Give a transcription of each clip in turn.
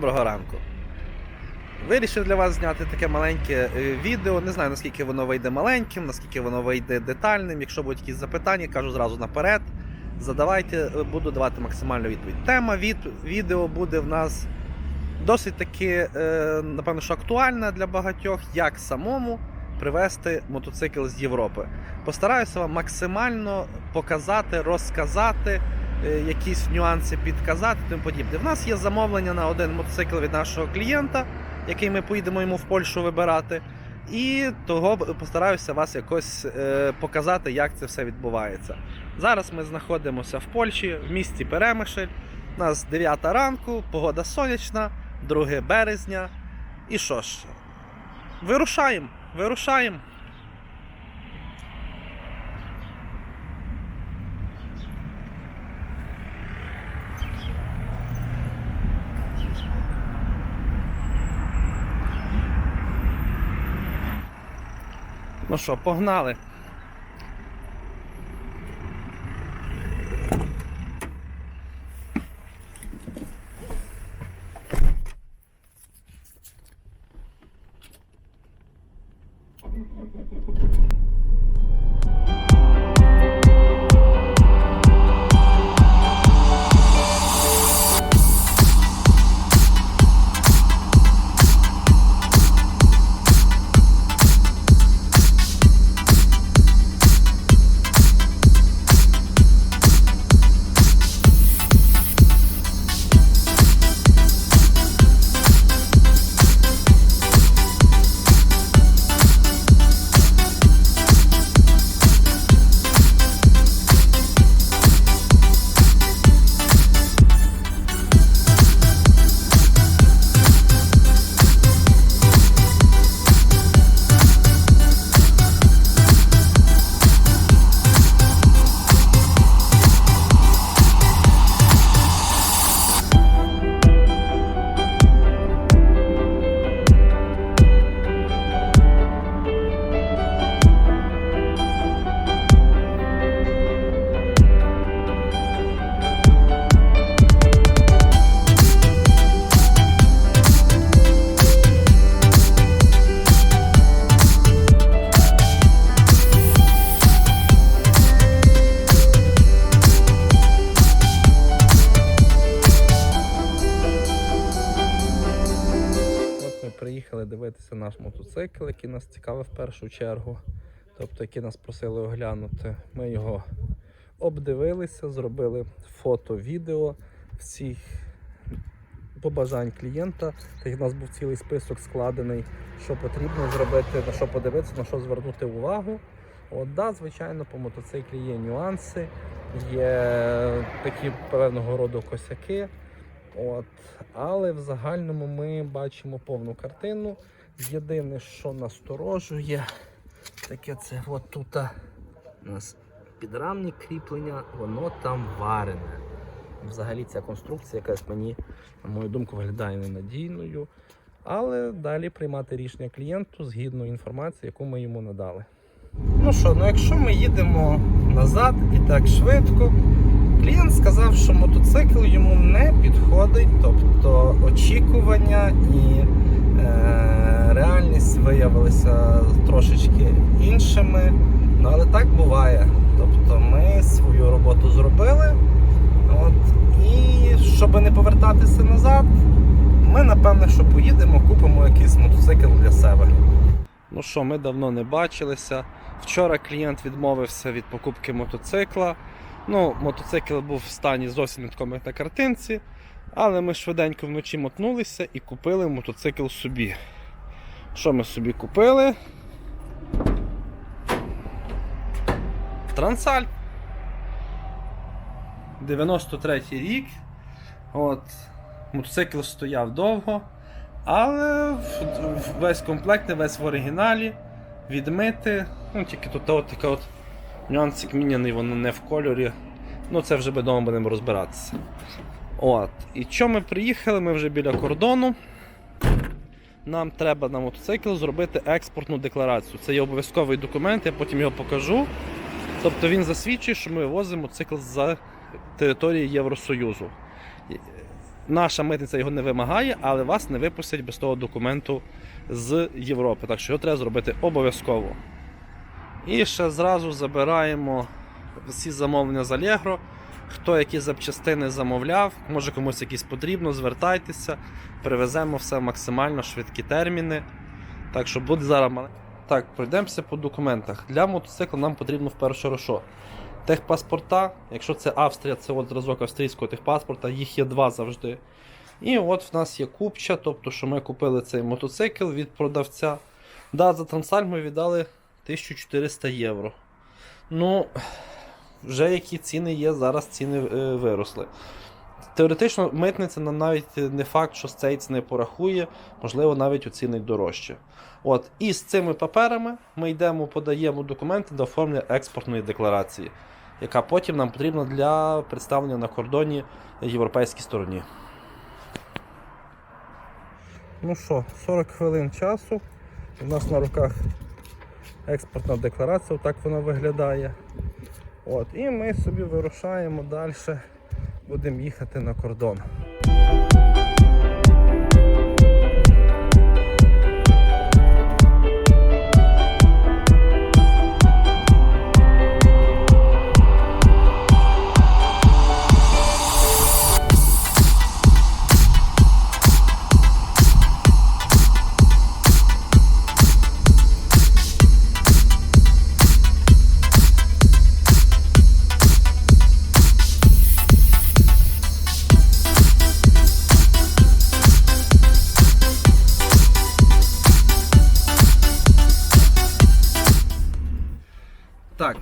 Доброго ранку. Вирішив для вас зняти таке маленьке е, відео. Не знаю, наскільки воно вийде маленьким, наскільки воно вийде детальним. Якщо будуть якісь запитання, кажу зразу наперед. Задавайте, е, буду давати максимальну відповідь. Тема від відео буде в нас досить таки, е, напевно, що актуальна для багатьох, як самому привезти мотоцикл з Європи. Постараюся вам максимально показати, розказати якісь нюанси підказати, тому подібне. В нас є замовлення на один мотоцикл від нашого клієнта, який ми поїдемо йому в Польщу вибирати. І того постараюся вас якось е, показати, як це все відбувається. Зараз ми знаходимося в Польщі, в місті Перемишль. У нас 9 ранку, погода сонячна, 2 березня. І що ж, вирушаємо, вирушаємо. Ну що, погнали. Ми дивитися наш мотоцикл, який нас цікавив в першу чергу. Тобто, який нас просили оглянути. Ми його обдивилися, зробили фото, відео всіх побажань клієнта. Так у нас був цілий список складений, що потрібно зробити, на що подивитися, на що звернути увагу. От, да, звичайно, по мотоциклі є нюанси, є такі певного роду косяки. От, але в загальному ми бачимо повну картину. Єдине, що насторожує, таке це от тут у нас підрамник кріплення, воно там варене. Взагалі ця конструкція якась мені, на мою думку, виглядає ненадійною. Але далі приймати рішення клієнту згідно інформації, яку ми йому надали. Ну що, ну якщо ми їдемо назад і так швидко, Клієнт сказав, що мотоцикл йому не підходить, тобто очікування і е, реальність виявилися трошечки іншими. Ну, але так буває. Тобто ми свою роботу зробили. От, і щоб не повертатися назад, ми напевне, що поїдемо, купимо якийсь мотоцикл для себе. Ну що, ми давно не бачилися. Вчора клієнт відмовився від покупки мотоцикла. Ну, мотоцикл був в стані зовсім не такому, як на картинці. Але ми швиденько вночі мотнулися і купили мотоцикл собі. Що ми собі купили? Трансаль. 93 рік. От. Мотоцикл стояв довго. Але весь комплект, весь в оригіналі. Відмити. Ну, тільки тут от така от нюансик міняний, воно не в кольорі. Ну, це вже вдома будемо розбиратися. От. І що ми приїхали, ми вже біля кордону. Нам треба на мотоцикл зробити експортну декларацію. Це є обов'язковий документ, я потім його покажу. Тобто він засвідчує, що ми вивозимо мотоцикл з території Євросоюзу. наша митниця його не вимагає, але вас не випустять без того документу з Європи. Так що його треба зробити обов'язково. І ще зразу забираємо всі замовлення з Allegro. Хто які запчастини замовляв, може комусь якісь потрібно, звертайтеся, привеземо все максимально швидкі терміни. Так що буде зараз. Так, пройдемося по документах. Для мотоцикла нам потрібно вперше що? Техпаспорта, якщо це Австрія, це от зразок австрійського техпаспорта, їх є два завжди. І от в нас є купча, тобто, що ми купили цей мотоцикл від продавця. Да, за трансаль ми віддали 1400 євро. Ну, вже які ціни є, зараз ціни е, виросли. Теоретично, митниця нам навіть не факт, що цієї ціни порахує, можливо, навіть оцінить дорожче. От, і з цими паперами ми йдемо, подаємо документи до оформлення експортної декларації, яка потім нам потрібна для представлення на кордоні європейській стороні. Ну що, 40 хвилин часу. У нас на руках експортна декларація, так вона виглядає. От, і ми собі вирушаємо далі, будемо їхати на кордон.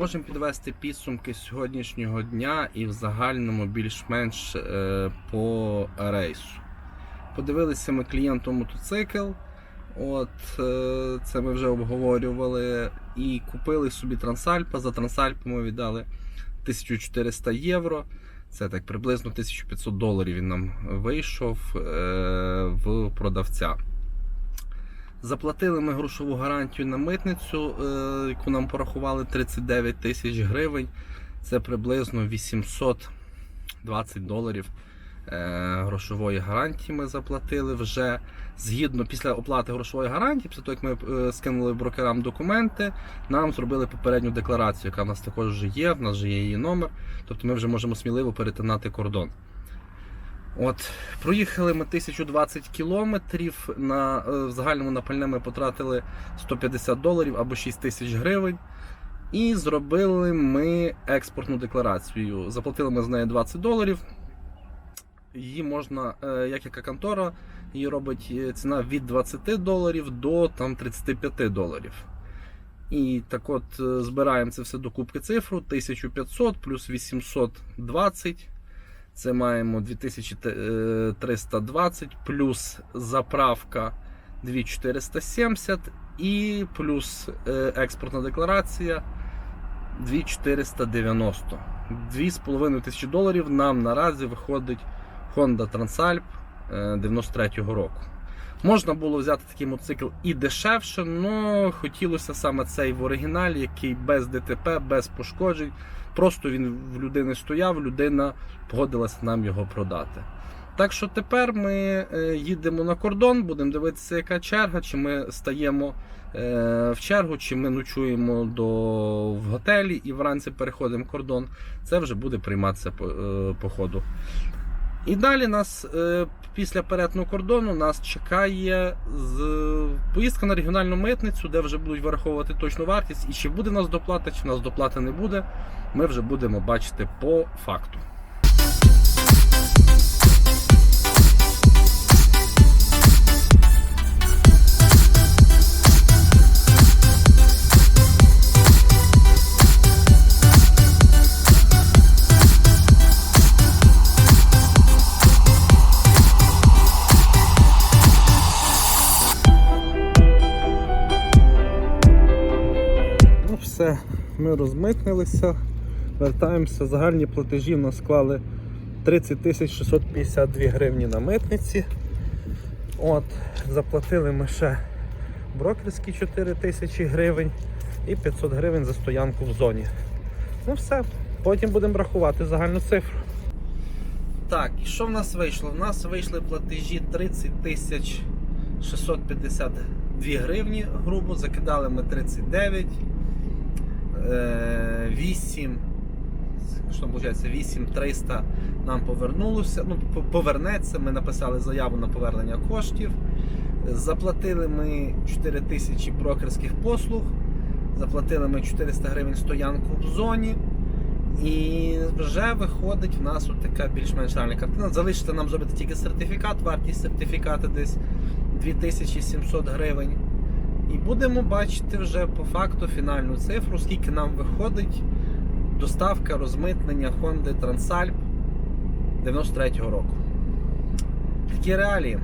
Можемо підвести підсумки сьогоднішнього дня і в загальному більш-менш е, по рейсу. Подивилися ми клієнту мотоцикл. От, е, це ми вже обговорювали. І купили собі Трансальпа. За Трансальпа ми віддали 1400 євро. Це так приблизно 1500 доларів він нам вийшов е, в продавця. Заплатили ми грошову гарантію на митницю, е, яку нам порахували 39 тисяч гривень. Це приблизно 820 доларів е, грошової гарантії ми заплатили вже. Згідно після оплати грошової гарантії, після того як ми е, скинули брокерам документи, нам зробили попередню декларацію, яка в нас також вже є, в нас вже є її номер. Тобто ми вже можемо сміливо перетинати кордон. От, проїхали ми 1020 кілометрів. На е, в загальному на пальне ми потратили 150 доларів або 6 тисяч гривень. І зробили ми експортну декларацію. Заплатили ми з неї 20 доларів. Її можна, е, як яка контора, її робить е, ціна від 20 доларів до там, 35 доларів. І так от збираємо це все до кубки цифру 1500 плюс 820. Це маємо 2320 плюс заправка 2470 і плюс е, експортна декларація 2490. 2,5 тисячі доларів нам наразі виходить Honda Transalp е, 93-го року. Можна було взяти такий мотоцикл і дешевше, але хотілося саме цей в оригіналі, який без ДТП, без пошкоджень. Просто він в людини стояв, людина погодилася нам його продати. Так що тепер ми е, їдемо на кордон, будемо дивитися, яка черга, чи ми стаємо е, в чергу, чи ми ночуємо до, в готелі і вранці переходимо кордон. Це вже буде прийматися по, е, по ходу. І далі нас е, після перетину кордону нас чекає поїздка на регіональну митницю, де вже будуть враховувати точну вартість. І чи буде нас доплата, чи в нас доплати не буде, ми вже будемо бачити по факту. Ми розмитнилися, вертаємося. Загальні платежі в нас склали 30 тисяч 652 гривні на митниці. От, заплатили ми ще брокерські 4 тисячі гривень і 500 гривень за стоянку в зоні. Ну все, потім будемо рахувати загальну цифру. Так, і що в нас вийшло? В нас вийшли платежі 30 тисяч 652 гривні, грубо, закидали ми 39, е, 8, що виходить, 8 300 нам повернулося, ну, повернеться, ми написали заяву на повернення коштів. Заплатили ми 4 тисячі брокерських послуг, заплатили ми 400 гривень стоянку в зоні. І вже виходить в нас така більш-менш реальна картина. Залишиться нам зробити тільки сертифікат, вартість сертифіката десь 2700 гривень. І будемо бачити вже по факту фінальну цифру, скільки нам виходить доставка розмитнення Honda Transalp 93-го року. Такі реалії.